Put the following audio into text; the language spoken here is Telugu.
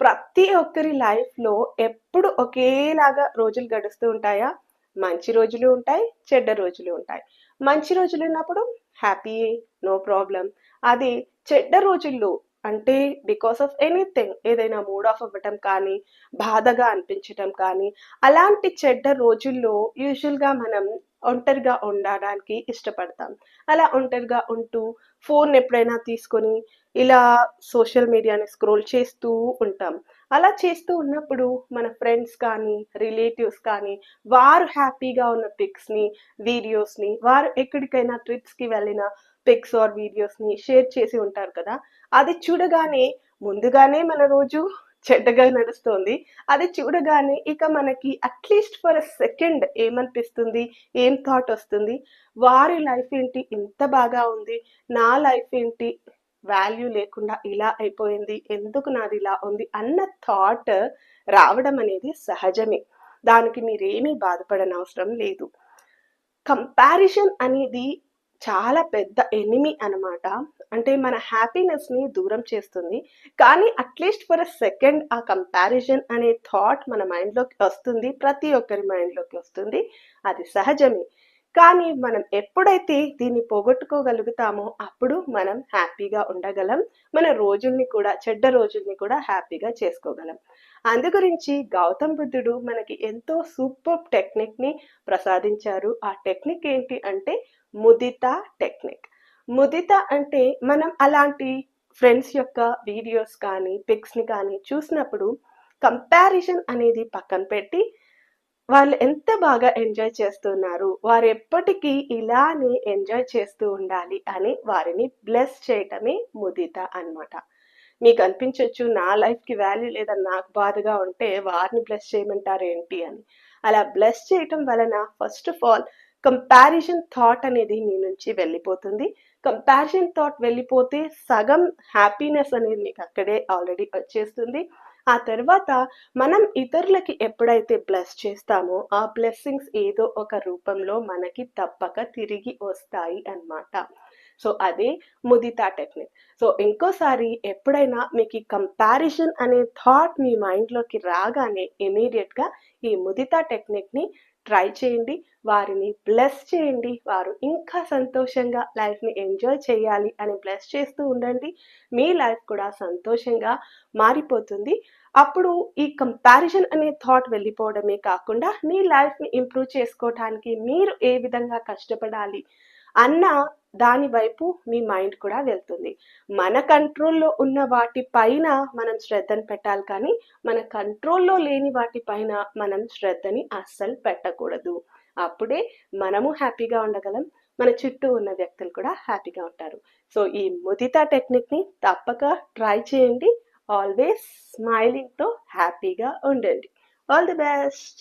ప్రతి ఒక్కరి లైఫ్‌లో ఎప్పుడు ఒకేలాగా రోజులు గడుస్తూ ఉంటాయా? మంచి రోజులు ఉంటాయి. చెడ్డ రోజులు ఉంటాయి. మంచి రోజులు ఉన్నప్పుడు హ్యాపీ నో ప్రాబ్లం అది చెడ్డ రోజుల్లో అంటే బికాస్ ఆఫ్ ఎనీథింగ్ ఏదైనా మూడ్ ఆఫ్ అవ్వటం కానీ, బాధగా అనిపించటం కానీ, అలాంటి చెడ్డ రోజుల్లో యూజువల్‌గా మనం ఒంటరిగా ఉండడానికి ఇష్టపడతాం. అలా ఒంటరిగా ఉంటూ ఫోన్ ఎప్పుడైనా తీసుకొని ఇలా సోషల్ మీడియాని స్క్రోల్ చేస్తూ ఉంటాం. అలా చేస్తూ ఉన్నప్పుడు మన ఫ్రెండ్స్ కానీ, రిలేటివ్స్ కానీ వారు హ్యాపీగా ఉన్న పిక్స్‌ని, వీడియోస్‌ని వారు ఎక్కడికైనా ట్రిప్స్‌కి వెళ్ళిన పిక్స్ ఆర్ వీడియోస్‌ని షేర్ చేసి ఉంటారు కదా! అది చూడగానే ముందుగానే మన రోజు చెడ్డగా నడుస్తోంది. అది చూడగానే ఇక మనకి అట్‌లీస్ట్ ఫర్ అ సెకండ్ ఏమనిపిస్తుంది? ఏం థాట్ వస్తుంది వారి లైఫ్ ఏంటి ఇంత బాగా ఉంది? నా లైఫ్ ఏంటి వాల్యూ లేకుండా ఇలా అయిపోయింది. ఎందుకు నాదిలా ఉంది? అన్న థాట్ రావడం అనేది సహజమే. దానికి మీరేమీ బాధపడనవసరం లేదు. కంపారిజన్ అనేది చాలా పెద్ద ఎనిమి అనమాట. అంటే మన హ్యాపీనెస్‌ని దూరం చేస్తుంది. కానీ at least for a second ఆ కంపారిజన్ అనే థాట్ మన మైండ్‌లోకి వస్తుంది. ప్రతి ఒక్కరి మైండ్‌లోకి వస్తుంది. అది సహజమే. కానీ మనం ఎప్పుడైతే దీన్ని పోగొట్టుకోగలుగుతామో అప్పుడు మనం హ్యాపీగా ఉండగలం. మన రోజుల్ని కూడా చెడ్డ రోజుల్ని కూడా హ్యాపీగా చేసుకోగలం. అందుగురించి గౌతమ్ బుద్ధుడు మనకి ఎంతో సూపర్ టెక్నిక్‌ని ప్రసాదించారు. ఆ టెక్నిక్ ఏంటి అంటే ముదిత టెక్నిక్. ముదిత అంటే మనం అలాంటి ఫ్రెండ్స్ యొక్క వీడియోస్ కానీ, పిక్స్‌ని కానీ చూసినప్పుడు కంపారిజన్ అనేది పక్కన పెట్టి వాళ్ళు ఎంత బాగా ఎంజాయ్ చేస్తున్నారు. వారు ఎప్పటికీ ఇలానే ఎంజాయ్ చేస్తూ ఉండాలి అని వారిని బ్లెస్ చేయటమే ముదిత అన్నమాట. మీకనిపించొచ్చు నా లైఫ్‌కి వాల్యూ లేదని నాకు బాధగా ఉంటే వారిని బ్లెస్ చేయమంటారు ఏంటి అని. అలా బ్లెస్ చేయటం వలన first of all comparison thought అనేది మీ నుంచి వెళ్ళిపోతుంది. కంపారిజన్ థాట్ వెళ్ళిపోతే సగం హ్యాపీనెస్ అనేది మీకు అక్కడే ఆల్రెడీ వచ్చేస్తుంది. ఆ తర్వాత మనం ఇతరులకి ఎప్పుడైతే బ్లెస్ చేస్తామో ఆ బ్లెస్సింగ్స్ ఏదో ఒక రూపంలో మనకి తప్పక తిరిగి వస్తాయి అన్నమాట. సో అదే ముదితా టెక్నిక్. సో ఇంకోసారి ఎప్పుడైనా మీకు కంపారిజన్ అనే థాట్ మీ మైండ్‌లోకి రాగానే ఇమీడియట్గా ఈ ముదిత టెక్నిక్‌ని ట్రై చేయండి. వారిని బ్లెస్ చేయండి. వారు ఇంకా సంతోషంగా లైఫ్‌ని ఎంజాయ్ చేయాలి అని బ్లెస్ చేస్తూ ఉండండి. మీ లైఫ్ కూడా సంతోషంగా మారిపోతుంది. అప్పుడు ఈ కంపారిజన్ అనే థాట్ వెళ్ళిపోవడమే కాకుండా మీ లైఫ్‌ని ఇంప్రూవ్ చేసుకోవటానికి మీరు ఏ విధంగా కష్టపడాలి అన్న దాని వైపు మీ మైండ్ కూడా వెళ్తుంది. మన కంట్రోల్‌లో ఉన్న వాటి పైన మనం శ్రద్ధను పెట్టాలి కానీ, మన కంట్రోల్‌లో లేని వాటి పైన మనం శ్రద్ధని అస్సలు పెట్టకూడదు. అప్పుడే మనము హ్యాపీగా ఉండగలం. మన చుట్టూ ఉన్న వ్యక్తులు కూడా హ్యాపీగా ఉంటారు. సో ఈ ముదిత టెక్నిక్‌ని తప్పక ట్రై చేయండి. ఆల్వేస్ స్మైలింగ్‌తో హ్యాపీగా ఉండండి. All the best.